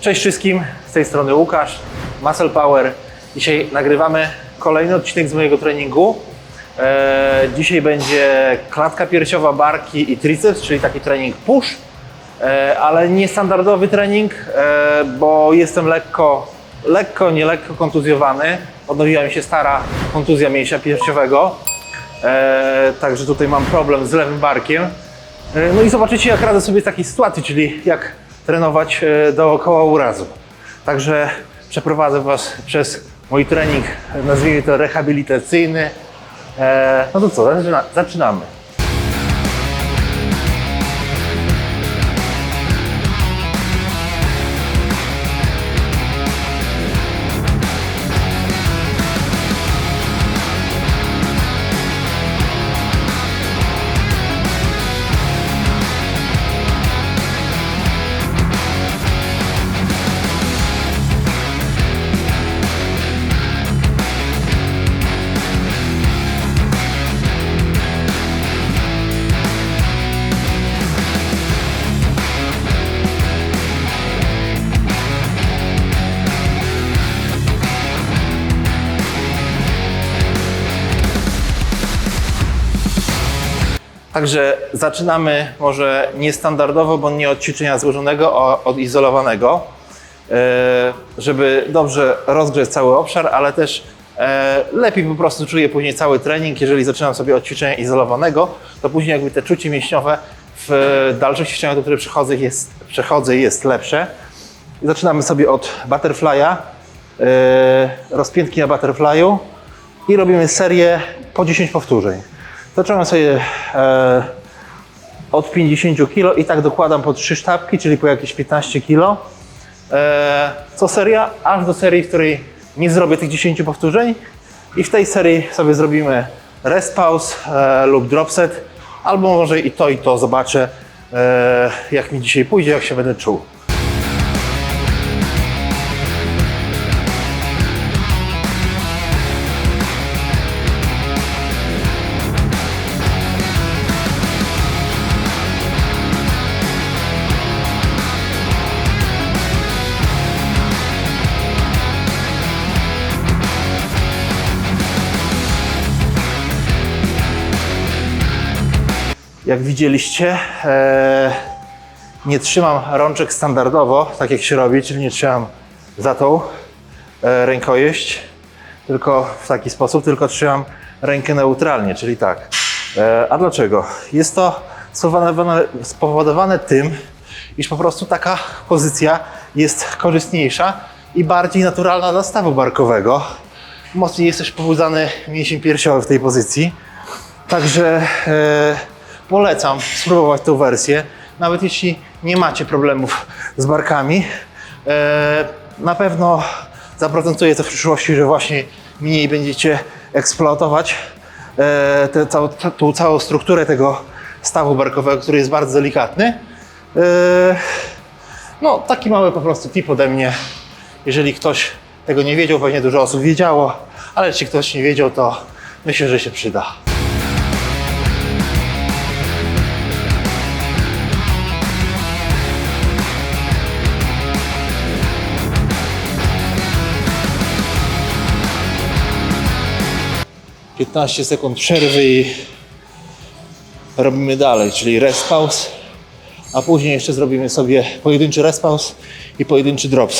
Cześć wszystkim, z tej strony Łukasz, Muscle Power. Dzisiaj nagrywamy kolejny odcinek z mojego treningu. E, dzisiaj będzie klatka piersiowa, barki i triceps, czyli taki trening push, e, ale niestandardowy trening, e, bo jestem lekko, lekko, nie lekko kontuzjowany. Odnowiła mi się stara kontuzja mięśnia piersiowego, e, także tutaj mam problem z lewym barkiem. No i zobaczycie, jak radzę sobie w takiej sytuacji, czyli jak trenować e, dookoła urazu. Także przeprowadzę Was przez mój trening, nazwijmy to rehabilitacyjny. E, No to co, zaczyna, zaczynamy. Także zaczynamy może niestandardowo, bo nie od ćwiczenia złożonego, a od izolowanego, e, żeby dobrze rozgrzeć cały obszar, ale też e, lepiej po prostu czuję później cały trening. Jeżeli zaczynam sobie od ćwiczenia izolowanego, to później jakby te czucie mięśniowe w dalszych ćwiczeniach, do których przechodzę, jest, przechodzę, jest lepsze. Zaczynamy sobie od butterfly'a, e, rozpiętki na butterfly'u i robimy serię po 10 powtórzeń. Zacząłem sobie e, od 50 kg i tak dokładam po 3 sztabki, czyli po jakieś 15 kg. E, co seria, aż do serii, w której nie zrobię tych 10 powtórzeń. I w tej serii sobie zrobimy rest pause e, lub drop set, albo może i to i to zobaczę, e, jak mi dzisiaj pójdzie, jak się będę czuł. Jak widzieliście, e, nie trzymam rączek standardowo, tak jak się robi, czyli nie trzymam za tą e, rękojeść, tylko w taki sposób, tylko trzymam rękę neutralnie, czyli tak. E, a dlaczego? Jest to spowodowane, spowodowane tym, iż po prostu taka pozycja jest korzystniejsza i bardziej naturalna dla stawu barkowego. Mocniej jest też pobudzany mięsień piersiowy w tej pozycji. Także polecam spróbować tą wersję, nawet jeśli nie macie problemów z barkami. E, na pewno zaprocentuje to w przyszłości, że właśnie mniej będziecie eksploatować e, tę całą, tą całą strukturę tego stawu barkowego, który jest bardzo delikatny. E, no, taki mały po prostu tip ode mnie. Jeżeli ktoś tego nie wiedział, pewnie dużo osób wiedziało, ale jeśli ktoś nie wiedział, to myślę, że się przyda. Piętnaście sekund przerwy i robimy dalej, czyli rest pause, a później jeszcze zrobimy sobie pojedynczy rest pause i pojedynczy drop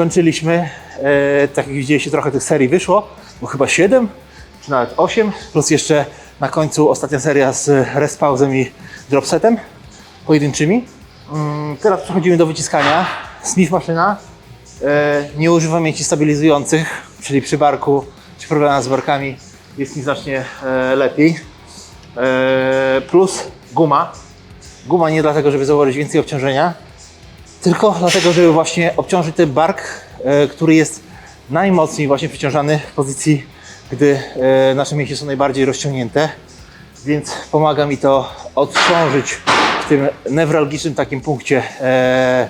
skończyliśmy. E, tak jak widzieliście, trochę tych serii wyszło, bo chyba 7 czy nawet 8, plus jeszcze na końcu ostatnia seria z respauzem i dropsetem pojedynczymi. Mm, teraz przechodzimy do wyciskania. Smith maszyna. E, nie używam mięci stabilizujących, czyli przy barku czy problemach z barkami jest mi znacznie e, lepiej. E, plus guma. Guma nie dlatego, żeby założyć więcej obciążenia, tylko dlatego, żeby właśnie obciążyć ten bark, e, który jest najmocniej właśnie przeciążany w pozycji, gdy e, nasze mięśnie są najbardziej rozciągnięte. więc pomaga mi to odciążyć w tym newralgicznym takim punkcie e,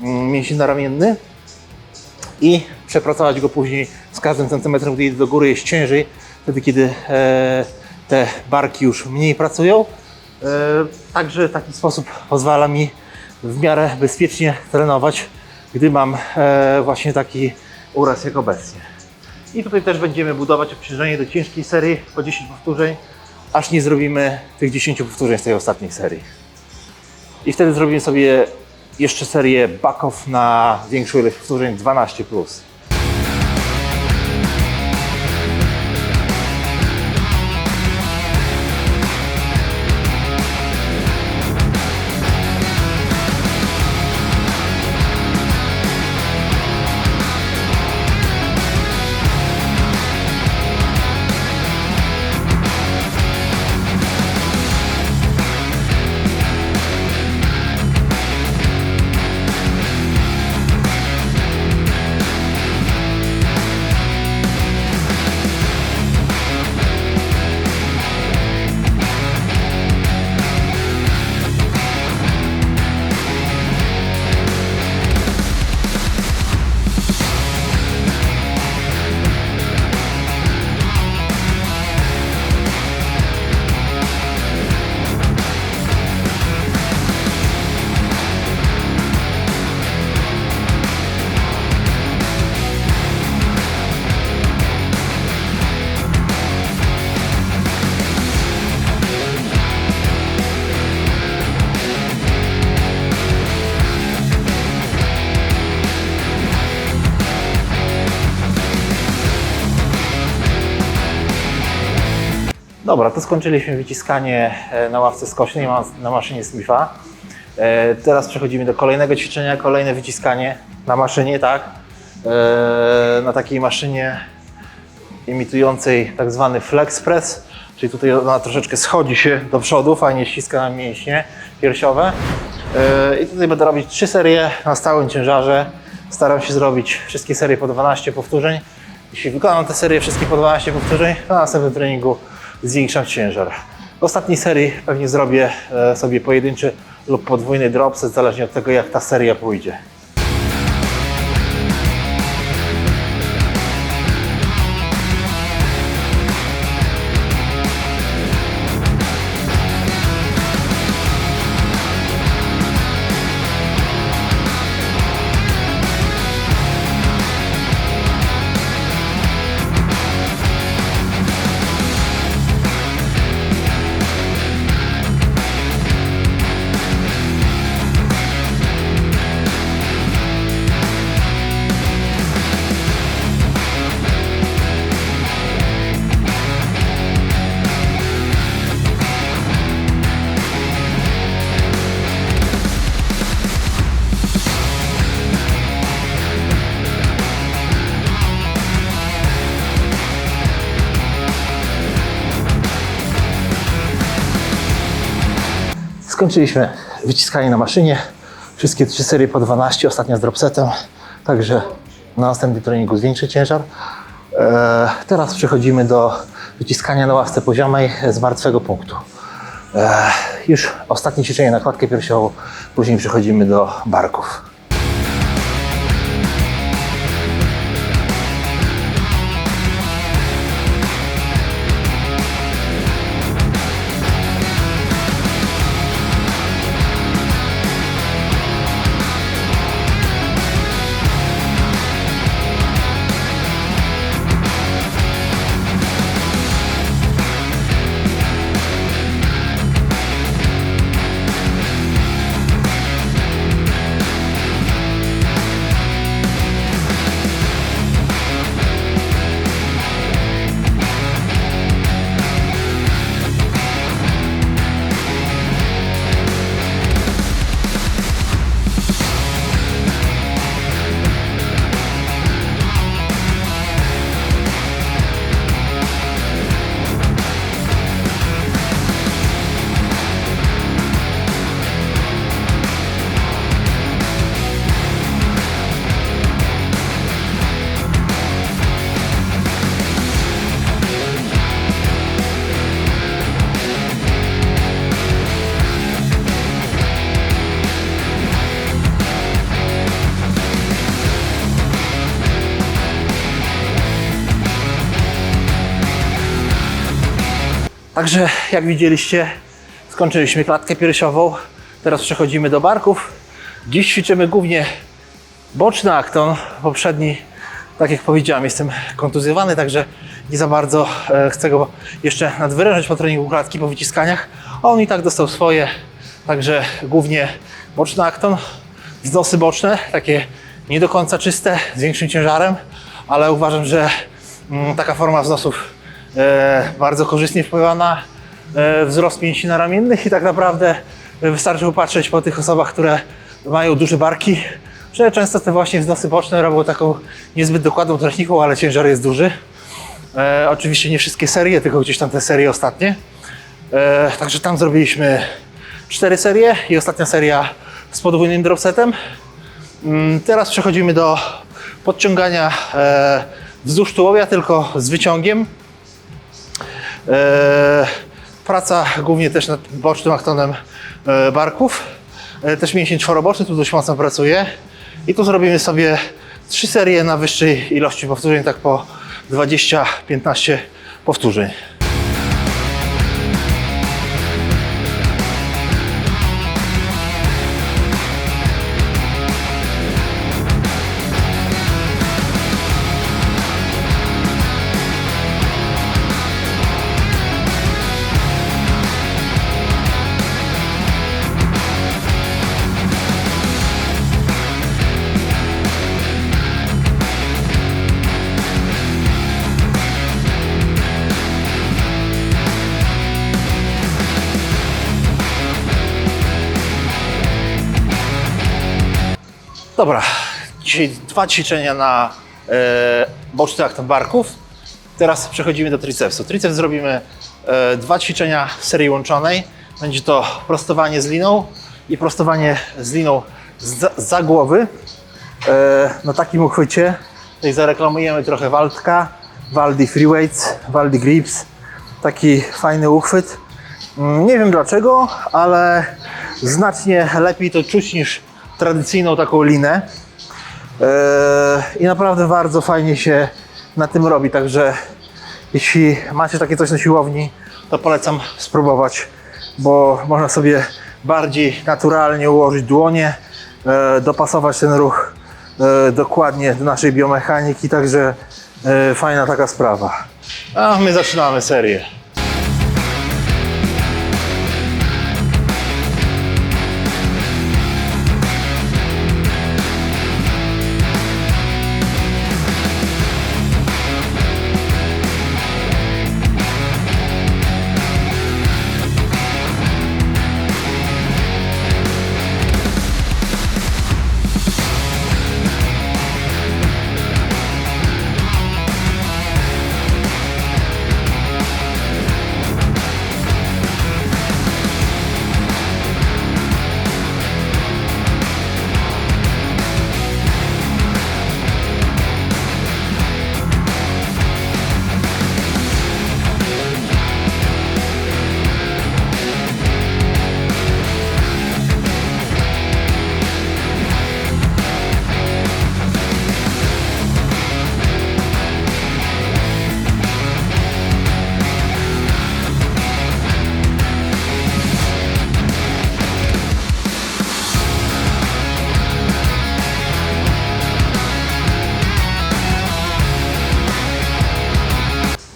mięsień naramienny i przepracować go później z każdym centymetrem, gdy idę do góry jest ciężej, wtedy kiedy te barki już mniej pracują. Także taki sposób pozwala mi w miarę bezpiecznie trenować, gdy mam e, właśnie taki uraz jak obecnie. I tutaj też będziemy budować obciążenie do ciężkiej serii po 10 powtórzeń, aż nie zrobimy tych 10 powtórzeń z tej ostatniej serii. I wtedy zrobimy sobie jeszcze serię backoff na większą ilość powtórzeń 12 plus. Dobra, to skończyliśmy wyciskanie e, na ławce skośnej na maszynie Smitha. E, Teraz przechodzimy do kolejnego ćwiczenia, kolejne wyciskanie na maszynie, tak? E, Na takiej maszynie imitującej tak zwany flex press, czyli tutaj ona troszeczkę schodzi się do przodu, fajnie ściska nam mięśnie piersiowe. I tutaj będę robić trzy serie na stałym ciężarze. Staram się zrobić wszystkie serie po 12 powtórzeń. Jeśli wykonam te serie wszystkie po 12 powtórzeń, na następnym treningu zwiększam ciężar. W ostatniej serii pewnie zrobię e, sobie pojedynczy lub podwójny dropset, zależnie od tego jak ta seria pójdzie. Skończyliśmy wyciskanie na maszynie. Wszystkie trzy serie po 12, ostatnia z dropsetem. Także na następnym treningu zwiększy ciężar. E, teraz przechodzimy do wyciskania na ławce poziomej z martwego punktu. E, już ostatnie ćwiczenie na klatkę piersiową, później przechodzimy do barków. Także jak widzieliście, skończyliśmy klatkę piersiową. Teraz przechodzimy do barków. Dziś ćwiczymy głównie boczny akton. Poprzedni, tak jak powiedziałem, jestem kontuzjowany, także nie za bardzo e, chcę go jeszcze nadwyrężać po treningu klatki, po wyciskaniach. A on i tak dostał swoje, także głównie boczny akton. Wznosy boczne, takie nie do końca czyste, z większym ciężarem, ale uważam, że mm, taka forma wznosów bardzo korzystnie wpływa na e, wzrost mięśni naramiennych i tak naprawdę e, wystarczy popatrzeć po tych osobach, które mają duże barki, że często te właśnie wznosy boczne robią taką niezbyt dokładną techniką, ale ciężar jest duży. E, oczywiście nie wszystkie serie, tylko gdzieś tam te serie ostatnie. E, także tam zrobiliśmy cztery serie i ostatnia seria z podwójnym dropsetem. Mm, Teraz przechodzimy do podciągania e, wzdłuż tułowia, tylko z wyciągiem. E, praca głównie też nad bocznym aktonem e, barków. E, też mięsień czworoboczny tu dość mocno pracuje. I tu zrobimy sobie trzy serie na wyższej ilości powtórzeń, tak po 20-15 powtórzeń. Dobra, dzisiaj dwa ćwiczenia na e, boczny akton barków. Teraz przechodzimy do tricepsu. Triceps zrobimy e, dwa ćwiczenia w serii łączonej. Będzie to prostowanie z liną i prostowanie z liną za, za głowy. E, na takim uchwycie. Tutaj zareklamujemy trochę Waldka, Waldi Freeweights, Waldi Grips. Taki fajny uchwyt. Mm, Nie wiem dlaczego, ale znacznie lepiej to czuć niż tradycyjną taką linę. Eee, I naprawdę bardzo fajnie się na tym robi, także jeśli macie takie coś na siłowni, to polecam spróbować, bo można sobie bardziej naturalnie ułożyć dłonie, e, dopasować ten ruch e, dokładnie do naszej biomechaniki, także e, fajna taka sprawa. A my zaczynamy serię.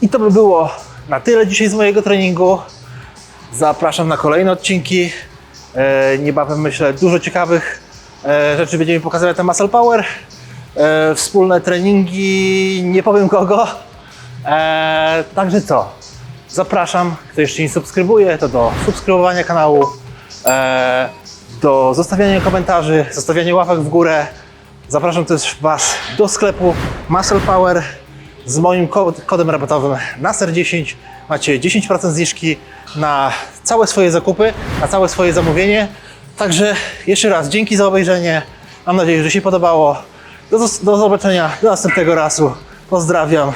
I to by było na tyle dzisiaj z mojego treningu. Zapraszam na kolejne odcinki. E, niebawem myślę dużo ciekawych e, rzeczy będziemy pokazywać na Muscle Power. E, wspólne treningi, nie powiem kogo. Także co? Zapraszam, kto jeszcze nie subskrybuje, to do subskrybowania kanału, do zostawiania komentarzy, zostawiania łapek w górę. Zapraszam też Was do sklepu Muscle Power z moim kod- kodem rabatowym NASER10 macie 10% zniżki na całe swoje zakupy, na całe swoje zamówienie. Także jeszcze raz dzięki za obejrzenie. Mam nadzieję, że się podobało. Do, do zobaczenia do następnego razu. Pozdrawiam.